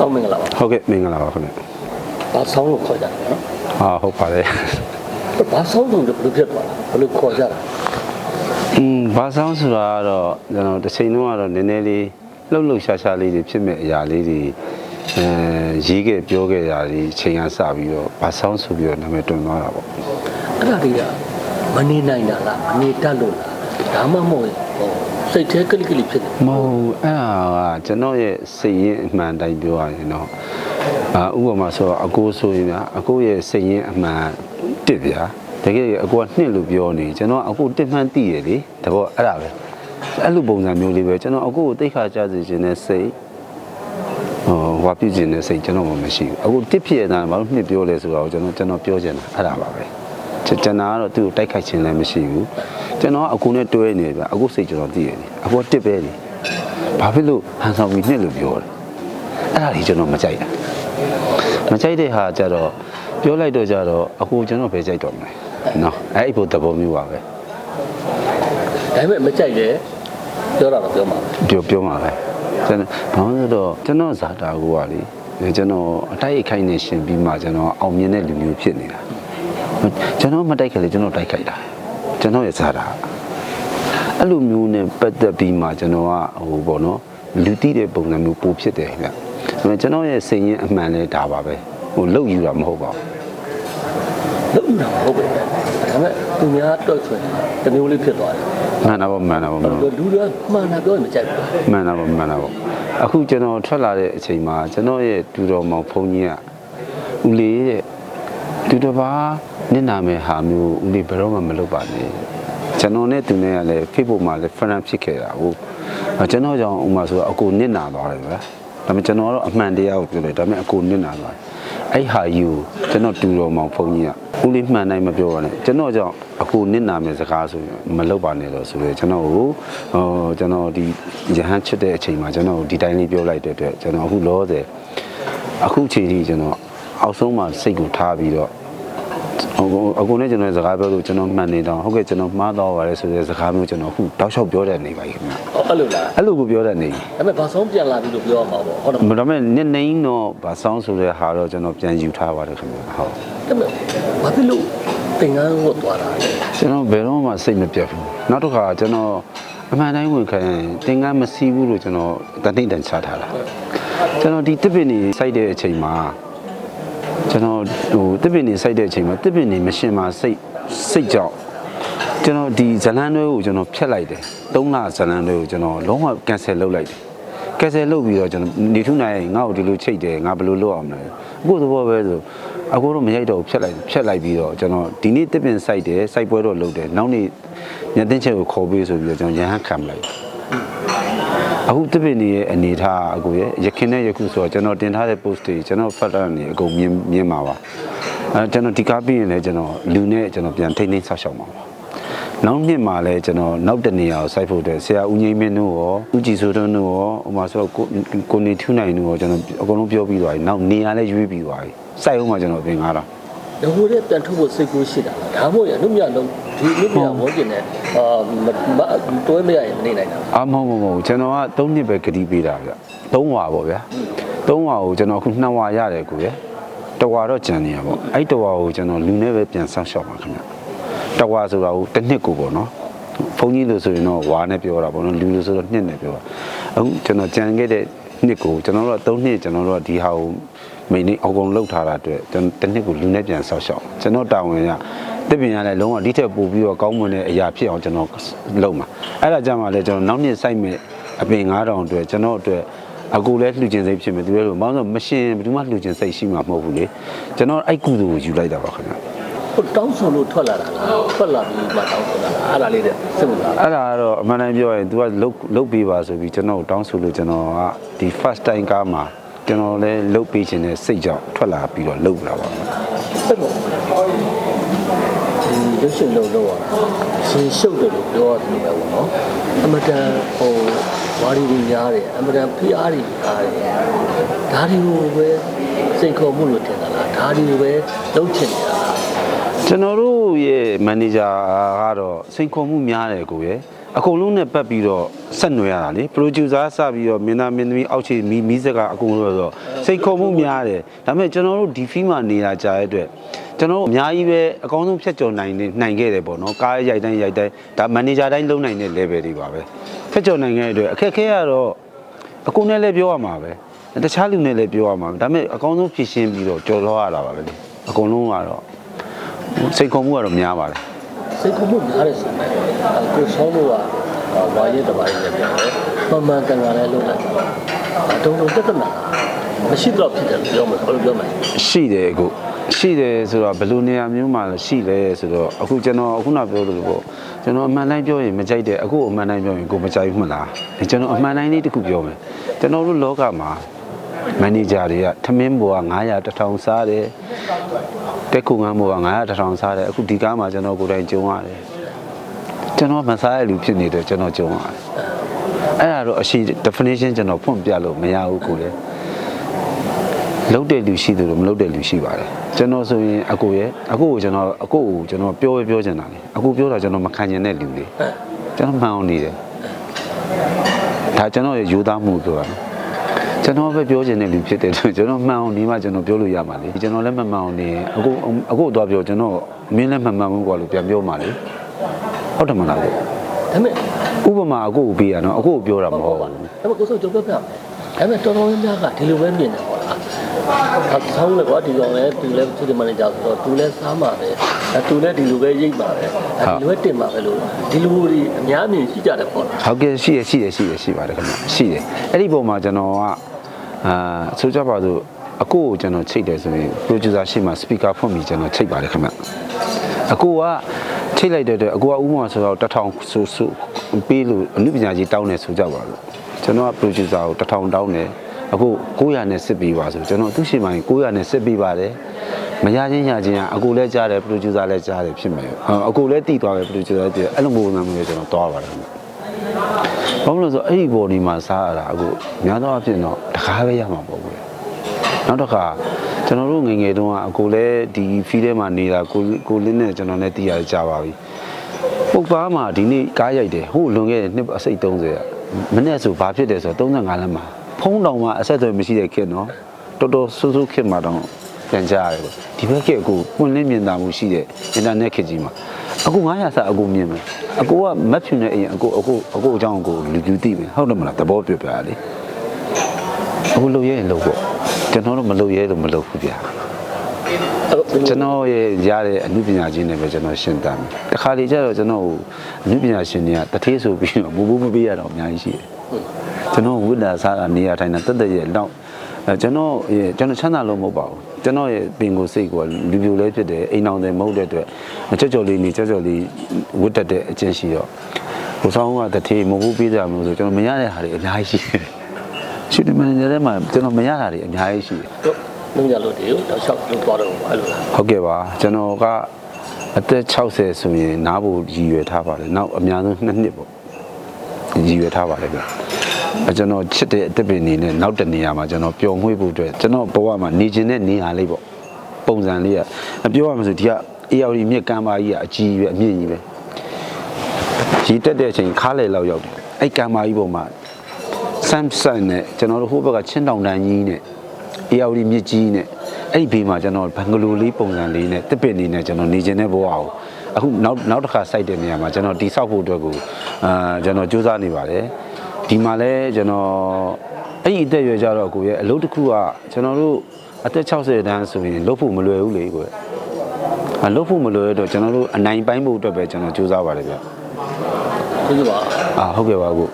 ဆောင်းမင်္ဂလာပါဟုတ်ကဲ့မင်္ဂလာပါခင်ဗျဘာဆောင်းလို့ခေါ်ကြတယ်နော်ဟာဟုတ်ပါတယ်ဘာဆောင်းလို့ဘယ်လိုဖြစ်သွားလဲဘယ်လိုခေါ်ကြတာอืมဘာဆောင်ဆိုတာကတော့ကျွန်တော်တစ်ချိန်လုံးကတော့နည်းနည်းလေးလှုပ်လှုပ်ရှားရှားလေးတွေဖြစ်မဲ့အရာလေးတွေအဲရေးခဲ့ပြောခဲ့တာဒီချိန်ကစပြီးတော့ဘာဆောင်ဆိုပြီးတော့နာမည်တွင်သွားတာပေါ့အဲ့ဒါတွေကမနေနိုင်တာလားမနေတတ်လို့လားဒါမှမဟုတ်ရင်ဟို စိတ်ထဲကလိကလိဖြစ်နေမဟုတ်ဘူးအဲ့ဒါကကျွန်တော်ရဲ့စိတ်ရင်းအမှန်တိုင်းပြောရရင်တော့အာဥပမာဆိုတော့အကိုဆိုရင်ဗျာအကိုရဲ့စိတ်ရင်းအမှန်တစ်ဗျာတကယ်အကိုကနှစ်လို့ပြောနေကျွန်တော်အကိုတစ်မှန်သိရလေတဘောအဲ့ဒါပဲအဲ့လိုပုံစံမျိုးလေးပဲကျွန်တော်အကိုကိုတိတ်ခါကြစေခြင်းနဲ့စိတ်ဟိုဟွာပြည့်ခြင်းနဲ့စိတ်ကျွန်တော်မှမရှိဘူးအခုတစ်ဖြစ်ရတာဘာလို့နှစ်ပြောလဲဆိုတော့ကျွန်တော်ကျွန်တော်ပြောချင်တာအဲ့ဒါပါပဲ ကျွန်တော်ကတော့သူ့ကိုတိုက်ခိုက်ခြင်းလည်းမရှိဘူးကျွန်တော်ကအကူနဲ့တွဲနေဗျအခုစိတ်ကျွန်တော်သိရတယ်အခုကတစ်ပဲလေဘာဖြစ်လို့ဟန်ဆောင်ပြီးနှစ်လို့ပြောတယ်အဲ့ဒါကြီးကျွန်တော်မကြိုက်တာမကြိုက်တဲ့ဟာကြတော့ပြောလိုက်တော့ကြတော့အခုကျွန်တော်ပဲကြိုက်တော့မလဲနော်အဲ့ဒီဘုသဘောမျိုးပါပဲဒါပေမဲ့မကြိုက်တယ်ပြောတာတော့ပြောမှာပြောပြောမှာပဲကျွန်တော်ဘာလို့လဲဆိုတော့ကျွန်တော်ဇာတာကိုကလေကျွန်တော်အတိုက်အခိုက်နဲ့ရှင်ပြီးမှကျွန်တော်အောင်မြင်တဲ့လူမျိုးဖြစ်နေတာ ကျွန်တော်မတိုက်ခိုက်လေကျွန်တော်တိုက်ခိုက်တာကျွန်တော်ရဲ့ဇာတာအဲ့လိုမျိုးနဲ့ပတ်သက်ပြီးမှကျွန်တော်ကဟိုပေါ့နော်လူတိတဲ့ပုံစံမျိုးပိုဖြစ်တယ်ခင်ဗျဒါပေမဲ့ကျွန်တော်ရဲ့စိတ်ရင်းအမှန်လဲဒါပါပဲဟိုလောက်ယူတာမဟုတ်ပါဘူးလုံးဝမဟုတ်ပဲဒါပေမဲ့သူများတော့ဆိုရင်တမျိုးလေးဖြစ်သွားတယ်မှန်တာပေါ့မှန်တာပေါ့မှန်တာပေါ့လူတွေကမှန်တာပြောရင်မကြိုက်ဘူးမှန်တာပေါ့မှန်တာပေါ့အခုကျွန်တော်ထွက်လာတဲ့အချိန်မှာကျွန်တော်ရဲ့ဒူတော်မောင်ဖုန်းကြီးကဦးလေးရဲ့ ဒူတော်ပါနင့်နာမယ်ဟာမျိုးဦးလေးဘယ်တော့မှမလုပ်ပါနဲ့ကျွန်တော်နဲ့သူနဲ့ကလည်း Facebook မှာလည်း friend ဖြစ်ခဲ့တာဟုတ်ကျွန်တော်ကြောင့်ဥမာဆိုတော့အကိုနင့်နာသွားတယ်ဗျာဒါပေမဲ့ကျွန်တော်ကတော့အမှန်တရားကိုပြောတယ်ဒါပေမဲ့အကိုနင့်နာသွားတယ်အဲ့ဟာယူကျွန်တော်ဒူတော်မောင်ဖုန်းကြီးကဦးလေးမှန်တိုင်းမပြောပါနဲ့ကျွန်တော်ကြောင့်အကိုနင့်နာမယ်စကားဆိုရင်မလုပ်ပါနဲ့တော့ဆိုတော့ကျွန်တော်ကိုဟိုကျွန်တော်ဒီရဟန်းချစ်တဲ့အချိန်မှာကျွန်တော်ဒီတိုင်းလေးပြောလိုက်တဲ့အတွက်ကျွန်တော်အခုလောဆယ်အခုချိန်ကြီးကျွန်တော် အောက်ဆုံးမှာစိတ်ကိုထားပြီးတော့အကိုအကိုနဲ့ကျွန်တော်စကားပြောလို့ကျွန်တော်မှန်နေတော့ဟုတ်ကဲ့ကျွန်တော်မှားတော့ပါတယ်ဆိုတဲ့စကားမျိုးကျွန်တော်အခုတောက်လျှောက်ပြောတတ်နေပါပြီခင်ဗျဟောအဲ့လိုလားအဲ့လိုကိုပြောတတ်နေပြီဒါပေမဲ့ဘာဆုံးပြန်လာပြီလို့ပြောရမှာပေါ့ဟုတ်တယ်ဒါပေမဲ့နစ်နေတော့ဗာဆောင်းဆိုတဲ့ဟာတော့ကျွန်တော်ပြန်ယူထားပါတယ်ခင်ဗျဟုတ်ဒါပေမဲ့ဘာဖြစ်လို့သင်္ကန်းဝတ်သွားတာလဲကျွန်တော်ဘယ်တော့မှစိတ်မပြတ်ဘူးနောက်တစ်ခါကျွန်တော်အမှန်တိုင်းဝင်ခံရင်တင်ကန်းမစီးဘူးလို့ကျွန်တော်တတိတန်ချထားတာကျွန်တော်ဒီတစ်ပင်နေစိုက်တဲ့အချိန်မှာ ကျွန်တော်ဟိုတစ်ပင်နေစိုက်တဲ့အချိန်မှာတစ်ပင်နေမရှင်မှာစိတ်စိတ်ကြောက်ကျွန်တော်ဒီဇလန်းတွဲကိုကျွန်တော်ဖျက်လိုက်တယ်၃လဇလန်းတွဲကိုကျွန်တော်လုံးဝကန်ဆယ်လုပ်လိုက်တယ်ကယ်ဆယ်လုပ်ပြီးတော့ကျွန်တော်နေထုနိုင်ငါ့ကိုဒီလိုချိတ်တယ်ငါဘယ်လိုလုပ်အောင်လဲအခုသဘောပဲဆိုအခုတော့မရိုက်တော့ဘူးဖြတ်လိုက်ဖြတ်လိုက်ပြီးတော့ကျွန်တော်ဒီနေ့တစ်ပင်စိုက်တယ်စိုက်ပွဲတော့လုပ်တယ်နောက်နေ့ညတင်ချက်ကိုခေါ်ပေးဆိုပြီးတော့ကျွန်တော်ရဟန်းခံလိုက် အခုတစ်ပင်ရဲ့အနေထားအကိုရဲ့ရခင်နဲ့ယခုဆိုတော့ကျွန်တော်တင်ထားတဲ့ post တွေကျွန်တော်ဖတ်တာနေအကုန်မြင်မြင်ပါပါအဲကျွန်တော်ဒီကားပြီးရင်လည်းကျွန်တော်လူနဲ့ကျွန်တော်ပြန်ထိန်းသိမ်းဆောက်ရှောက်ပါပါနောက်နှစ်မှာလဲကျွန်တော်နောက်တနေရာကိုစိုက်ဖို့အတွက်ဆရာဦးငိမ့်မင်းတို့ရောဦးကြည်စိုးတွန်းတို့ရောဟိုမှာဆိုတော့ကိုကိုနေထူးနိုင်တို့ရောကျွန်တော်အကုန်လုံးပြောပြီးသွားပြီနောက်နေရာလဲရွေးပြီးသွားပြီစိုက်အောင်မှကျွန်တော်ပြင်ကားတော့။ ငိုတဲ့ပြန်ထုတ်ဖို့စိတ်ကူးရှိတာလား။ဒါမှမဟုတ်ရင်လူမြလုံးဒီလူမြဝန်းကျင်နဲ့အာမတွဲမရရင်မနေနိုင်တာလားအာမဟုတ်မဟုတ်မဟုတ်ကျွန်တော်က၃နှစ်ပဲဂတိပေးတာဗျ၃ဝါပေါ့ဗျာ၃ဝါကိုကျွန်တော်အခု2ဝါရတယ်ကိုရယ်တဝါတော့ကြံနေရပေါ့အဲ့တဝါကိုကျွန်တော်လူနဲ့ပဲပြန်ဆောက်ရှောက်ပါခင်ဗျတဝါဆိုတာကိုတစ်နှစ်ကိုပေါ့နော်ဘုန်းကြီးလို့ဆိုရင်တော့ဝါနဲ့ပြောတာပေါ့နော်လူလို့ဆိုတော့နှစ်နဲ့ပြောတာအခုကျွန်တော်ကြံခဲ့တဲ့နှစ်ကိုကျွန်တော်တို့က၃နှစ်ကျွန်တော်တို့ကဒီဟာကို မိနေအကုန်လောက်ထားတာအတွက်ကျွန်တော်တစ်နှစ်ကိုလူနဲ့ပြန်ဆောက်ရှောက်ကျွန်တော်တာဝန်ကတစ်ပင်ရလဲလုံးဝဒီထက်ပိုပြီးတော့ကောင်းမွန်တဲ့အရာဖြစ်အောင်ကျွန်တော်လုပ်မှာအဲ့ဒါကြမှာလဲကျွန်တော်နောက်နှစ်စိုက်မဲ့အပင်9000အတွက်ကျွန်တော်အတွက်အကူလဲလှူခြင်းစိတ်ဖြစ်မယ်သူလည်းလို့မအောင်ဆိုမရှင်ဘယ်သူမှလှူခြင်းစိတ်ရှိမှာမဟုတ်ဘူးလေကျွန်တော်အဲ့ကုသိုလ်ကိုယူလိုက်တာပါခင်ဗျာ။ဟိုတောင်းဆိုလို့ထွက်လာတာလား။ထွက်လာပြီးမှတောင်းဆိုတာလား။အဲ့ဒါလေးတဲ့စိတ်ဝင်စားလားအဲ့ဒါကတော့အမှန်တမ်းပြောရင် तू ကလုတ်လုတ်ပေးပါဆိုပြီးကျွန်တော်ကိုတောင်းဆိုလို့ကျွန်တော်ကဒီ first time ကားမှာ ကျွန်တော်လည်းလုတ်ပေးခြင်းနဲ့စိတ်ကြောင့်ထွက်လာပြီးတော့လုတ်လာပါမယ်။အဲ့တော့ဒီရုပ်ရှင်လုံးလုံးရတာရှင်ရှုပ်တယ်လို့ပြောရတယ်ပဲပေါ့နော်။အမတန်ဟိုဝါရီတွေများတယ်အမတန်ဖိအားတွေအားတယ်။ဒါတွေကိုပဲစိတ်ခေါ်မှုလို့ထင်တာလား။ဒါတွေကိုပဲလုံးချင်နေတာလား ကျွန်တော်တို့ရဲ့မန်နေဂျာကတော့စိန်ခေါ်မှုများတယ်ကိုရယ်အကုန်လုံးနဲ့ပတ်ပြီးတော့ဆက်နွယ်ရတာလေပရိုဂျူဆာစပြီးတော့မင်းသားမင်းသမီးအောက်ခြေမီးမီးစက်ကအကုန်လုံးဆိုတော့စိတ်ခုံမှုများတယ်ဒါပေမဲ့ကျွန်တော်တို့ဒီဖီးမှာနေတာကြားရတဲ့အတွက်ကျွန်တော်တို့အများကြီးပဲအကောင်းဆုံးဖြတ်ကျော်နိုင်နေနိုင်ခဲ့တယ်ပေါ့နော်ကားရိုက်တိုင်းရိုက်တိုင်းဒါမန်နေဂျာတိုင်းလုံးနိုင်တဲ့ level တွေပါပဲဖြတ်ကျော်နိုင်ခဲ့တဲ့အတွက်အခက်အခဲကတော့အကုန်နဲ့လည်းပြောရမှာပဲတခြားလူနဲ့လည်းပြောရမှာပဲဒါပေမဲ့အကောင်းဆုံးဖြည့်ရှင်းပြီးတော့ကြော်လွှားရတာပါပဲလေအကုန်လုံးကတော့ စိတ်ခုံမှုကတော့များပါတယ်စိတ်ကူးမှုများတဲ့ဆိုရင်ကိုဆောင်းလို့ကဝါရဲတပိုင်းနဲ့ပြောတယ်မှန်မှန်ကန်ကန်လည်းလုပ်လိုက်တာအတုံးတုံးတက်တက်နာမရှိတော့ဖြစ်တယ်ပြောမှာဘယ်လိုပြောမလဲရှိတယ်အခုရှိတယ်ဆိုတော့ဘယ်လိုနေရာမျိုးမှာရှိလဲဆိုတော့အခုကျွန်တော်အခုနပြောလို့ပေါ့ကျွန်တော်အမှန်တိုင်းပြောရင်မကြိုက်တယ်အခုအမှန်တိုင်းပြောရင်ကိုမကြိုက်ဘူးမလားကျွန်တော်အမှန်တိုင်းလေးတစ်ခုပြောမယ်ကျွန်တော်တို့လောကမှာမန်နေဂျာတွေကထမင်းဘောက900 1000စားတယ် တက်ခုငန်းဘောက900 1000စားတယ်အခုဒီကားမှာကျွန်တော်ကိုယ်တိုင်ကြုံရတယ်ကျွန်တော်မစားရလူဖြစ်နေတယ်ကျွန်တော်ကြုံရတယ်အဲ့ဒါတော့အရှိ definition ကျွန်တော်ဖွင့်ပြလို့မရဘူးကိုလည်းလုတ်တဲ့လူရှိတယ်လို့မလုတ်တဲ့လူရှိပါတယ်ကျွန်တော်ဆိုရင်အကိုရဲ့အကိုကိုကျွန်တော်အကိုကိုကျွန်တော်ပြောပဲပြောချင်တာလေအကိုပြောတာကျွန်တော်မခံချင်တဲ့လူလေကျွန်တော်မှန်အောင်နေတယ်ဒါကျွန်တော်ရဲ့ယူသားမှုပြောတာနော် ကျွန်တော်ပဲပြောချင်တဲ့လူဖြစ်တယ်ဆိုကျွန်တော်မှန်အောင်နေမှကျွန်တော်ပြောလို့ရမှာလေကျွန်တော်လည်းမမှန်အောင်နေရင်အကိုအကိုတော့ပြောကျွန်တော်မင်းလည်းမမှန်ဘူးကွာလို့ပြန်ပြောမှာလေဟုတ်တယ်မလားကိုဒါပေမဲ့ဥပမာအကိုကိုပေးရနော်အကိုကိုပြောတာမဟုတ်ဘူးဒါပေမဲ့ကိုစိုးကြောပြောပြမယ်ဒါပေမဲ့တော်တော်များများကဒီလိုပဲမြင်တယ်ပေါ့လားအ ဆောင်းလည်းကွာဒီကောင်လည်းသူလည်းသူဒီမန်နေဂျာဆိုတော့သူလည်းစားမှာပဲအဲသူလည်းဒီလိုပဲရိတ်မှာပဲအဲဒီလိုပဲတင်မှာပဲလို့ဒီလိုတွေအများအမြင်ရှိကြတယ်ပေါ့လားဟုတ်ကဲ့ရှိရရှိရရှိရရှိပါတယ်ခင်ဗျရှိတယ်အဲ့ဒီပုံမှာကျွန်တော်ကအာဆိုကြပါစို့အကိုကိုကျွန်တော်ချိတ်တယ်ဆိုရင် producer ရှေ့မှာ speaker ဖွင့်ပြီးကျွန်တော်ချိတ်ပါတယ်ခင်ဗျအကိုကချိတ်လိုက်တဲ့အတွက်အကိုကဥပမာဆိုတော့တစ်ထောင်ဆိုဆိုပေးလို့အမှုပညာကြီးတောင်းတယ်ဆိုကြပါလို့ကျွန်တော်က producer ကိုတစ်ထောင်တောင်းတယ် အခု900နဲ့စစ်ပြီးပါဆိုကျွန်တော်သူ့ရှေ့မှာ900နဲ့စစ်ပြီးပါတယ်မရချင်းရချင်းကအကိုလည်းကြားတယ် producer လည်းကြားတယ်ဖြစ်မယ်အကိုလည်းတည်သွားတယ် producer လည်းတည်တယ်အဲ့လိုပုံစံမျိုးနဲ့ကျွန်တော်သွားပါတယ်ခင်ဗျဘာလို့လဲဆိုတော့အဲ့ဒီဘော်ဒီမှာစားရတာအခုများသောအားဖြင့်တော့တကားပဲရမှာပေါ့ကွယ်နောက်တစ်ခါကျွန်တော်တို့ငယ်ငယ်တုန်းကအကိုလည်းဒီဖီးထဲမှာနေတာကိုကိုလင်းနဲ့ကျွန်တော်လည်းတည်ရကြပါပြီပုတ်ပါမှာဒီနေ့ကားရိုက်တယ်ဟိုလွန်ခဲ့တဲ့နှစ်အစိတ်30ကမနေ့ဆိုဘာဖြစ်တယ်ဆိုတော့35လမ်းမှာ ဖုံးတောင်မှာအဆက်အသွယ်မရှိတဲ့ခေတ်နော်တော်တော်ဆူဆူခေတ်မှာတော့ပြန်ကြရတယ်ပေါ့ဒီဘက်ခေတ်အခုပွင့်လင်းမြင်သာမှုရှိတဲ့အင်တာနက်ခေတ်ကြီးမှာအခု900စာအကူမြင်မယ်အကူကမက်ဖြူနေအိမ်အကူအကူအကူအကြောင်းအကူလူလူသိမယ်ဟုတ်တယ်မလားသဘောပြပြလေအခုလုပ်ရဲရင်လုပ်ပေါ့ကျွန်တော်တို့မလုပ်ရဲလို့မလုပ်ဘူးဗျာကျွန်တော်ရဲ့ရတဲ့အမှုပညာချင်းတွေပဲကျွန်တော်ရှင်းတမ်းတယ်။တခါလေကျတော့ကျွန်တော်အမှုပညာရှင်တွေကတထေးဆိုပြီးတော့မဘူးမပေးရတော့အများကြီးရှိတယ်။ ကျွန်တော်ဝိဒါစားတာနေရာထိုင်တာတက်တက်ရဲ့တော့အဲကျွန်တော်ရဲ့ကျွန်တော်ချမ်းသာလို့မဟုတ်ပါဘူး။ကျွန်တော်ရဲ့ပင်ကိုယ်စိတ်ကလူပြိုလေးဖြစ်တယ်အိမ်အောင်တယ်မဟုတ်တဲ့အတွက်ကြောက်ကြော်လေးနေကြောက်ကြော်လေးဝတ်တက်တဲ့အကျင့်ရှိတော့ဟိုဆောင်ကတထေးမဘူးပေးကြမလို့ဆိုကျွန်တော်မရတဲ့ဟာတွေအများကြီးရှိတယ်။ရှူတင်မန်နေဂျာထဲမှာကျွန်တော်မရတာတွေအများကြီးရှိတယ်။တို့နှုတ်ရလို့ဒီကိုတော့ရှောက်လို့သွားတော့အဲ့လိုလားဟုတ်ကဲ့ပါကျွန်တော်ကအသက်60ဆိုရင်နားဖို့ရည်ရွယ်ထားပါတယ်နောက်အများဆုံး2နှစ်ပေါ့ရည်ရွယ်ထားပါတယ်ဗျအဲ ကျွန်တော်ချစ်တဲ့အသက်ပင်နေနဲ့နောက်တနေရာမှာကျွန်တော်ပျော်မွေ့ဖို့အတွက်ကျွန်တော်ဘဝမှာနေခြင်းတဲ့နေရာလေးပေါ့ပုံစံလေးကပြောရမှာဆိုဒီကအေယာရီမြစ်ကမ်းပါကြီးကအကြီးပဲအမြင့်ကြီးပဲရီတက်တဲ့အချိန်ခါးလေလောက်ရောက်တယ်အဲ့ကမ်းပါကြီးပေါ်မှာဆမ်ဆန်နဲ့ကျွန်တော်တို့ဟိုဘက်ကချင်းတောင်တန်းကြီးနဲ့အေယာဝတီမြစ်ကြီးနဲ့အဲ့ဒီဘေးမှာကျွန်တော်ဘင်္ဂလိုလေးပုံစံလေးနဲ့တစ်ပစ်နေနဲ့ကျွန်တော်နေခြင်းတဲ့ဘဝကိုအခုနောက်နောက်တစ်ခါစိုက်တဲ့နေရာမှာကျွန်တော်တိဆောက်ဖို့အတွက်ကိုအာကျွန်တော်စူးစမ်းနေပါတယ် ဒီမှာလဲကျွန်တော်အဲ့ဒီအသက်အရွယ်ကြတော့ကိုရဲ့အလုပ်တစ်ခုကကျွန်တော်တို့အသက်60တန်းဆိုရင်လုပ်ဖို့မလွယ်ဘူးလေကိုရဲ့အလုပ်ဖို့မလွယ်တော့ကျွန်တော်တို့အနိုင်ပိုင်းဖို့အတွက်ပဲကျွန်တော်စူးစမ်းပါတယ်ဗျဒီကပါအာဟုတ်ကဲ့ပါကို